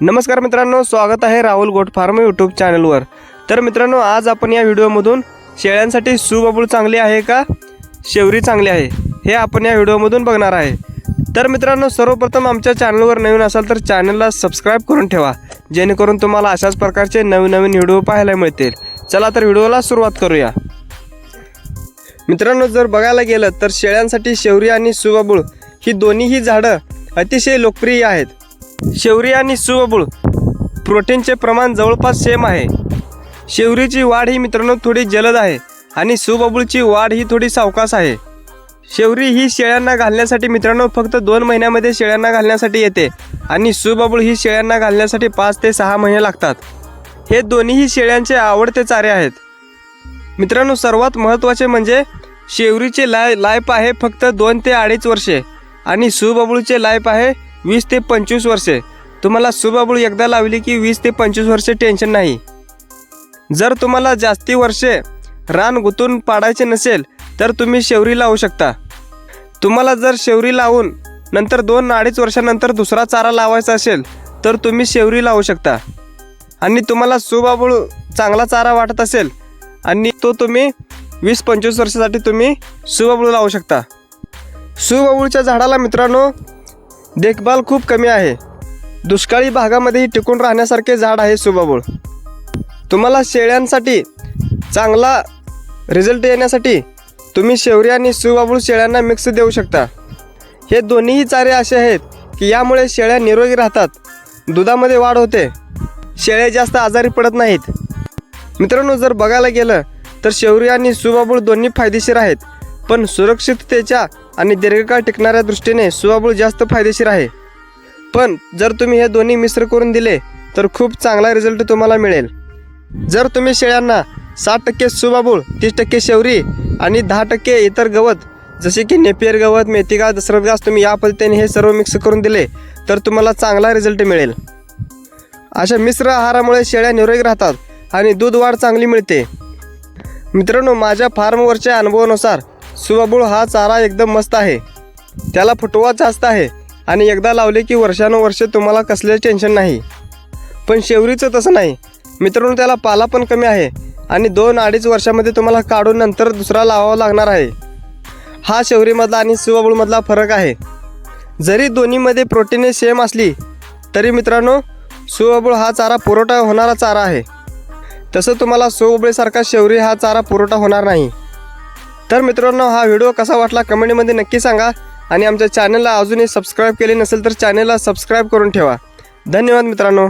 नमस्कार मित्रांनो स्वागत आहे राहुल गोट फार्म यूट्यूब चॅनलवर. तर मित्रांनो आज आपण या व्हिडिओमधून शेळ्यांसाठी सुबाबूळ चांगली आहे का? शेवरी चांगली आहे हे आपण या व्हिडिओमधून बघणार आहे. तर मित्रांनो सर्वप्रथम आमच्या चॅनलवर नवीन असाल तर चॅनलला सबस्क्राईब करून ठेवा जेणेकरून तुम्हाला अशाच प्रकारचे नवीन नवीन व्हिडिओ पाहायला मिळतील. चला तर व्हिडिओला सुरुवात करूया. मित्रांनो जर बघायला गेलं तर शेळ्यांसाठी शेवरी आणि सुबाबूळ ही दोन्हीही झाडं अतिशय लोकप्रिय आहेत. शेवरी आणि सुबबूळ प्रोटीनचे प्रमाण जवळपास सेम आहे. शेवरीची वाढ ही मित्रांनो थोडी जलद आहे आणि सुबबूळची वाढ ही थोडी सावकास आहे. शेवरी ही शेळ्यांना घालण्यासाठी मित्रांनो फक्त दोन महिन्यामध्ये शेळ्यांना घालण्यासाठी येते आणि सुबबूळ ही शेळ्यांना घालण्यासाठी पाच ते सहा महिने लागतात. हे दोन्हीही शेळ्यांचे आवडते चारे आहेत. मित्रांनो सर्वात महत्त्वाचे म्हणजे शेवरीचे लाय लाईफ आहे फक्त दोन ते अडीच वर्षे आणि सुबबूळचे लाईफ आहे वीस ते पंचवीस वर्षे. तुम्हाला सुबाबूळ एकदा लावली की वीस ते पंचवीस वर्षे टेन्शन नाही. जर तुम्हाला जास्ती वर्षे रान गुंतून पाडायचे नसेल तर तुम्ही शेवरी लावू शकता. तुम्हाला जर शेवरी लावून नंतर दोन अडीच वर्षानंतर दुसरा चारा लावायचा असेल तर तुम्ही शेवरी लावू शकता. आणि तुम्हाला सुबाबूळ चांगला चारा वाटत असेल आणि तो तुम्ही वीस पंचवीस वर्षासाठी तुम्ही सुबाबूळ लावू शकता. सुबाबूळच्या झाडाला मित्रांनो देखभाल खूप कमी आहे. दुष्काळी भागामध्येही टिकून राहण्यासारखे झाड आहे सुबाबूळ. तुम्हाला शेळ्यांसाठी चांगला रिझल्ट येण्यासाठी तुम्ही शेवरी आणि सुबाबूळ शेळ्यांना मिक्स देऊ शकता. हे दोन्हीही चारे असे आहेत की यामुळे शेळ्या निरोगी राहतात. दुधामध्ये वाढ होते. शेळ्या जास्त आजारी पडत नाहीत. मित्रांनो जर बघायला गेलं तर शेवरी आणि सुबाबूळ दोन्ही फायदेशीर आहेत. पण सुरक्षिततेच्या आणि दीर्घकाळ टिकणाऱ्या दृष्टीने सुवाबूळ जास्त फायदेशीर आहे. पण जर तुम्ही हे दोन्ही मिश्र करून दिले तर खूप चांगला रिझल्ट तुम्हाला मिळेल. जर तुम्ही शेळ्यांना साठ टक्के सुबाबूळ तीस टक्के शेवरी आणि दहा टक्के इतर गवत जसे की नेपियर गवत मेथी घास दसरत घास तुम्ही या पद्धतीने हे सर्व मिक्स करून दिले तर तुम्हाला चांगला रिझल्ट मिळेल. अशा मिश्र आहारामुळे शेळ्या निरोगी राहतात आणि दूध वाढ चांगली मिळते. मित्रांनो माझ्या फार्मवरच्या अनुभवानुसार सुवाबूळ हा चारा एकदम मस्त आहे. त्याला फुटवा जास्त आहे आणि एकदा लावले की वर्षानुवर्षे तुम्हाला कसले टेन्शन नाही. पण शेवरीचं तसं नाही. मित्रांनो त्याला पाला पण कमी आहे आणि दोन अडीच वर्षामध्ये तुम्हाला काढून नंतर दुसरा लावावा लागणार आहे. हा शेवरीमधला आणि सुवाबूळमधला फरक आहे. जरी दोन्हीमध्ये प्रोटीने सेम असली तरी मित्रांनो सुवाबूळ हा चारा पुरवठा होणारा चारा आहे. तसं तुम्हाला सुबाबूळसारखा शेवरी हा चारा पुरवठा होणार नाही. तर मित्रांनो हा व्हिडिओ कसा वाटला कमेंटमध्ये नक्की सांगा आणि आमच्या चॅनलला अजूनही सबस्क्राईब केले नसेल तर चॅनलला सबस्क्राईब करून ठेवा. धन्यवाद मित्रांनो.